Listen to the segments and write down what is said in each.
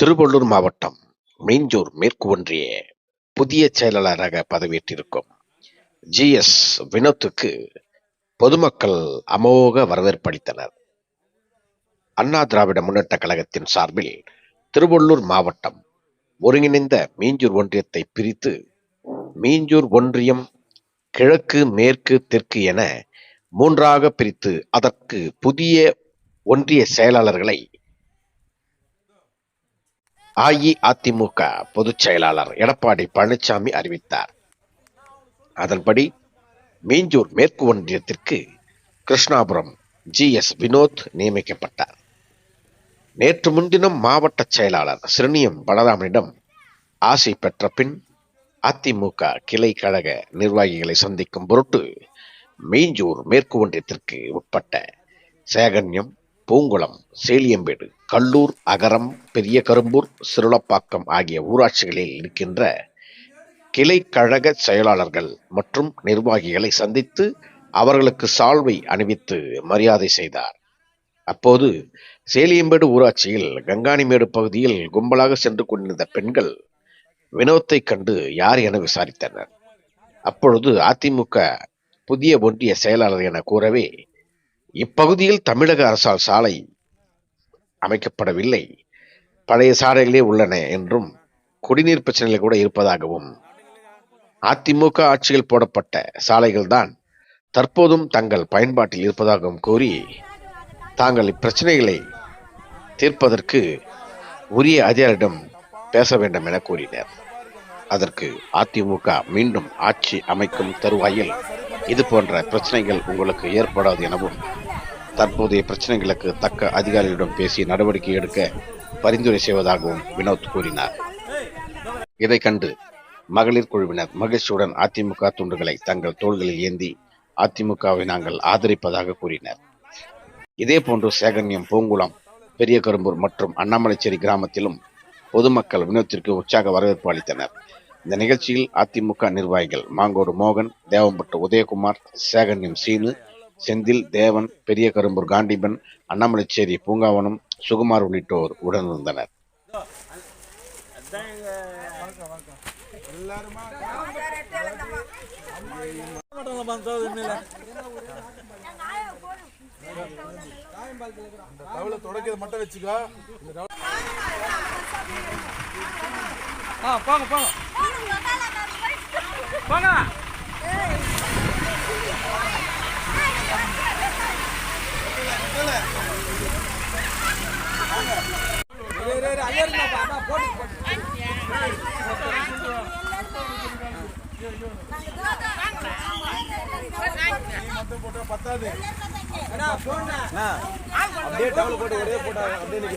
திருவள்ளூர் மாவட்டம் மீஞ்சூர் மேற்கு ஒன்றிய புதிய செயலாளராக பதவியேற்றிருக்கும் ஜி எஸ் வினோத்துக்கு பொதுமக்கள் அமோக வரவேற்பளித்தனர் அண்ணா திராவிட முன்னேற்ற கழகத்தின் சார்பில் திருவள்ளூர் மாவட்டம் ஒருங்கிணைந்த மீஞ்சூர் ஒன்றியத்தை பிரித்து மீஞ்சூர் ஒன்றியம் கிழக்கு மேற்கு தெற்கு என மூன்றாக பிரித்து அதற்கு புதிய ஒன்றிய செயலாளர்களை அஇஅதிமுக பொதுச் செயலாளர் எடப்பாடி பழனிசாமி அறிவித்தார். அதன்படி மீஞ்சூர் மேற்கு ஒன்றியத்திற்கு கிருஷ்ணாபுரம் ஜி எஸ் வினோத் நியமிக்கப்பட்டார். நேற்று முன்தினம் மாவட்ட செயலாளர் சிறுனியம் பலராமனிடம் ஆசை பெற்ற பின் அதிமுக கிளை கழக நிர்வாகிகளை சந்திக்கும் பொருட்டு மீஞ்சூர் மேற்கு ஒன்றியத்திற்கு உட்பட்ட சேகன்யம் பூங்குளம் சேலியம்பேடு கல்லூர் அகரம் பெரிய கரும்பூர் சிறுளப்பாக்கம் ஆகிய ஊராட்சிகளில் இருக்கின்ற கிளை கழக செயலாளர்கள் மற்றும் நிர்வாகிகளை சந்தித்து அவர்களுக்கு சால்வை அணிவித்து மரியாதை செய்தார். அப்போது சேலியம்பேடு ஊராட்சியில் கங்காணிமேடு பகுதியில் கும்பலாக சென்று கொண்டிருந்த பெண்கள் வினோத்தை கண்டு யார் என விசாரித்தனர். அப்பொழுது அதிமுக புதிய ஒன்றிய செயலாளர் என கூறவே இப்பகுதியில் தமிழக அரசால் சாலை அமைக்கப்படவில்லை. பழைய சாலைகளே உள்ளன என்றும் குடிநீர் பிரச்சனைகள் கூட இருப்பதாகவும் அதிமுக ஆட்சியில் போடப்பட்ட சாலைகள்தான் தற்போதும் தங்கள் பயன்பாட்டில் இருப்பதாகவும் கூறி தாங்கள் இப்பிரச்சனைகளை தீர்ப்பதற்கு உரிய அதிகாரிடம் பேச வேண்டும் என கூறினர். அதற்கு அதிமுக மீண்டும் ஆட்சி அமைக்கும் தருவாயில் இது போன்ற பிரச்சனைகள் உங்களுக்கு ஏற்படாது எனவும் தற்போதைய பிரச்சனைகளுக்கு தக்க அதிகாரிகளிடம் பேசி நடவடிக்கை எடுக்க பரிந்துரை செய்வதாகவும் வினோத் கூறினார். இதை கண்டு மகளிர் குழுவினர் மகிழ்ச்சியுடன் அதிமுக துண்டுகளை தங்கள் தோள்களில் ஏந்தி அதிமுகவை நாங்கள் ஆதரிப்பதாக கூறினர். இதே போன்று சேகன்யம் பூங்குளம் பெரிய கரும்பூர் மற்றும் அண்ணாமலைச்சேரி கிராமத்திலும் பொதுமக்கள் வினோத்திற்கு உற்சாக வரவேற்பு அளித்தனர். இந்த நிகழ்ச்சியில் அதிமுக நிர்வாகிகள் மாங்கோடு மோகன் தேவம்பட்டு உதயகுமார் சேகன்யம் சீனு செந்தில் தேவன் பெரிய கரும்பூர் காண்டிபன் அண்ணாமலைச்சேரி பூங்காவனம் சுகுமார் உள்ளிட்டோர் உடனிருந்தனர். தொடக்கிறது மட்டும் வச்சுக்கோ போங்க போங்க. போங்க மட்டும் அப்படியே டவல் போட்டு ஒரே போட்டா அப்படியே நிக்க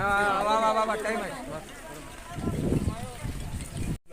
वा वा वा वा काय माहिती